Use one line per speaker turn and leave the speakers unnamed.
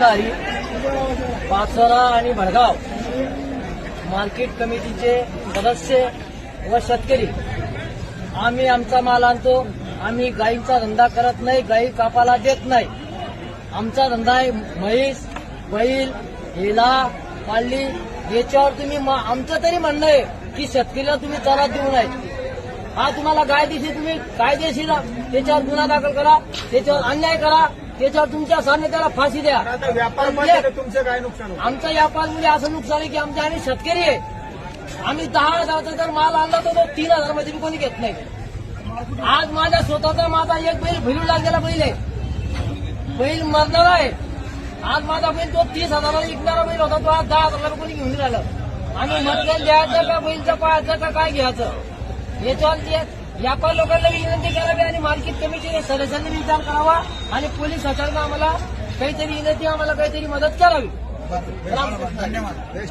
नारी पाचोरा आणि भडगाव मार्केट कमिटीचे सदस्य व शेतकरी. आम्ही आमचा माल आणतो. आम्ही गाईंचा धंदा करत नाही गाई कापाला देत नाही. आमचा धंदा आहे म्हैस बैल हेला पाळली. याच्यावर तुम्ही मा- आमचं तरी म्हणणं आहे की शेतकरीला तुम्ही चारा देऊ नये. हा तुम्हाला गाय दिशी तुम्ही कायदेशीर त्याच्यावर गुन्हा दाखल करा त्याच्यावर अन्याय करा. त्याच्यावर तुमच्या सामने त्याला फाशी द्या
आता व्यापार तुमचं काय नुकसान होतं?
आमचा व्यापारमध्ये असं नुकसान आहे की आमच्या आम्ही शेतकरी आहे आम्ही दहा हजाराचा जर माल आणला तर तो तीन हजारमध्ये कोणी घेत नाही. आज माझ्या स्वतःचा माझा एक बैल भिलू लागलेला बैल आहे. बैल मरणार आहे. आज माझा बैल तो तीस हजाराला विकणारा बैल होता तो आज दहा हजाराला कोणी घेऊन राहिलं आम्ही मटेरियल द्यायचं का बैलचं पाहायचं का काय घ्यायचं? याच्यावर व्यापार लोकांना विनंती करावी आणि मालकीत कमिटीच्या सदस्यांनी विचार करावा आणि पोलीस सरकारनं आम्हाला काहीतरी विनंती आम्हाला काहीतरी मदत करावी.
धन्यवाद.